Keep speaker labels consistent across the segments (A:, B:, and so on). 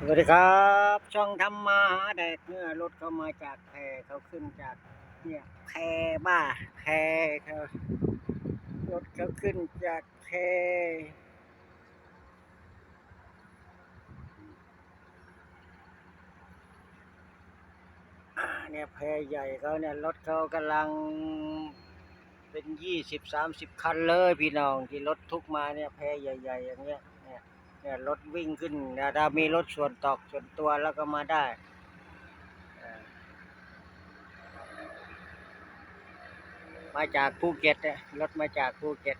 A: สวัสดีครับ ช่องทำมาหาแดกเนื้อรถเขามาจากแพเขาขึ้นจากเนี่ยแพบ้าแพเขารถเขาขึ้นจากแพอ่าเนี่ยแพใหญ่เขาเนี่ยรถเขากำลังเป็นยี่สิบสามสิบคันเลยพี่น้องที่รถทุกมาเนี่ยแพใหญ่ ๆ อย่างเงี้ยเนี่ย เนี่รถวิ่งขึ้นถ้ามีรถส่วนตอกส่วนตัวแล้วก็มาได้มาจากภูเก็ตรถมาจากภูเก็ต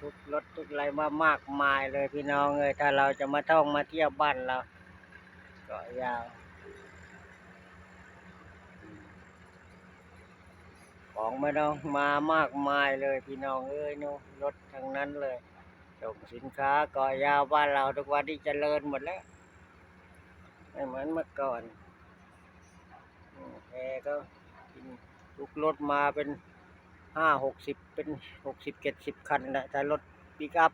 A: ทุกรถทุกอะไรมามากมายเลยพี่น้องเลยถ้าเราจะมาท่องมาเที่ยวบ้านเราก็ยาวของไม่ต้องมามากมายเลยพี่น้องเอ้ยนูนรถทั้งนั้นเลย ส่งสินค้าก่อยาวบ้านเราทุกวันที่เจริญหมดแล้วไม่เหมือนเมื่อก่อนแอร์ก็ลุกรถมาเป็นห้าหกสิบเป็นหกสิบเจ็ดสิบคันนะแต่รถปิกอัพ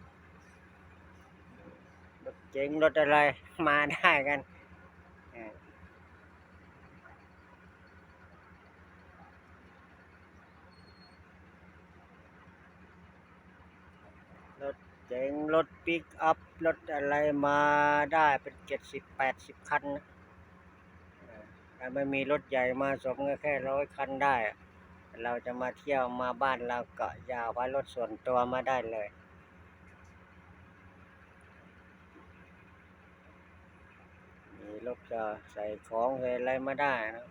A: รถเจ๋งรถอะไรมาได้กันรถ เจ๋งรถปิกอัพรถอะไรมาได้เป็นเจ็ดสิบแปดสิบคันนะเออถ้าไม่มีรถใหญ่มาสมก็แค่ร้อยคันได้ เราจะมาเที่ยวมาบ้านเราก็ยาวไว้รถส่วนตัวมาได้เลยมีรถจะใส่ของใส่อะไรมาได้นะ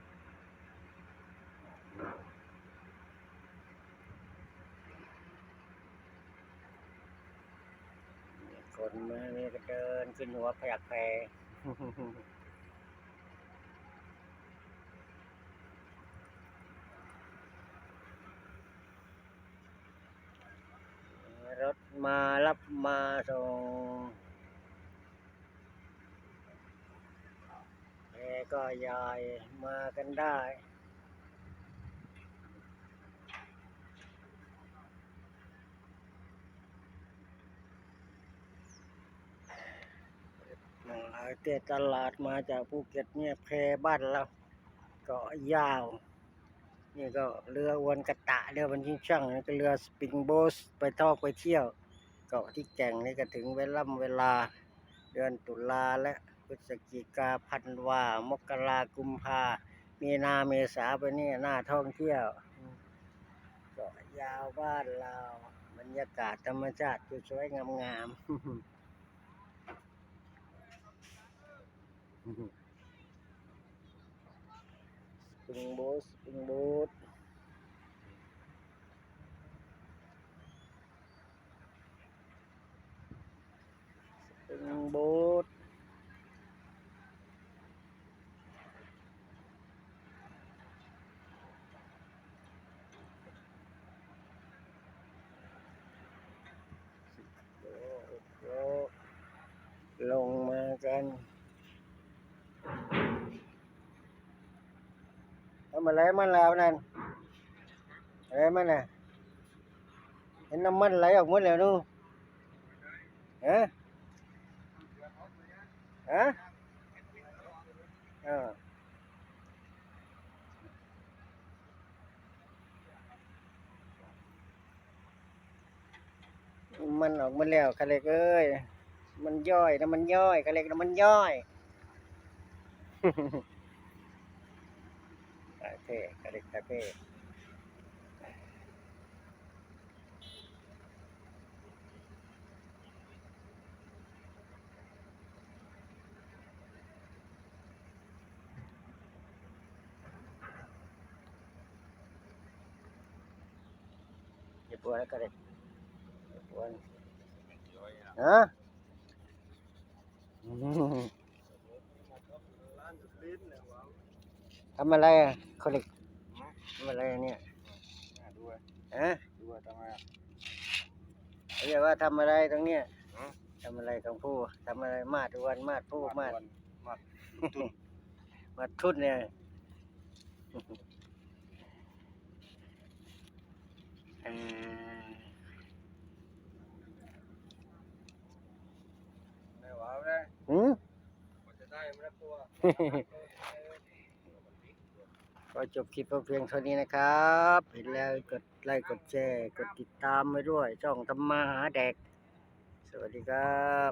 A: ค นมานี่ก็เดินขึ้นหัวพยักแพรถมารับมาส่งแพก็ยายมากันได้ เตตลาดมาจากภูเก็ตเนี่ยแพบ้านเราก็ยาว นี่ก็เรือวนกระตะเรือวันชิงช่างนี่ก็เรือสปริงโบสไปท่องไปเที่ยวเกาะที่แก่งนี่ก็ถึงเวล่ำเวลา เดือนตุลาและพฤศจิกาพันวามกรากุมภามีนาเมษาไปนี่หน้าท่องเที่ยวเกาะยาวบ้านเราบรรยากาศธรรมชาติสวยๆงามๆ สปริงโบสสปริงโบสสปริงโบสโอ้โหลงมากัน ทำอะไรมันแล้วนั่นอะไรมันน่ะเห็นน้ำมันไหลออกหมดแล้วนู่นฮะฮะเออมันออกมาแล้วคาเล็กเอ้ย มันย่อยนะมันย่อยคาเล็กนะมันย่อย คาเฟ่คาเล็กคาเฟ่อย่าปว ทำอะไรอะคาเล็กทำอะไรเนี่ย
B: ด้วย
A: ฮะ
B: ด้วยทำไมอะ
A: เรียกว่าทำอะไรตรงเนี้ย
B: หือ
A: ทำอะไรของผู้ทำอะไรมาดวันมาดผู้มาด
B: วันมาด
A: มาดทุดเนี่ย เอ่อ
B: ไม่หวาวเลย
A: นหืม
B: จะได้ไม่ได้ตัว
A: ก็จบคลิปเพียงเท่านี้นะครับ เห็นแล้วกดไลค์กดแชร์กดติดตามไว้ด้วยช่องธรรมาหาแดก สวัสดีครับ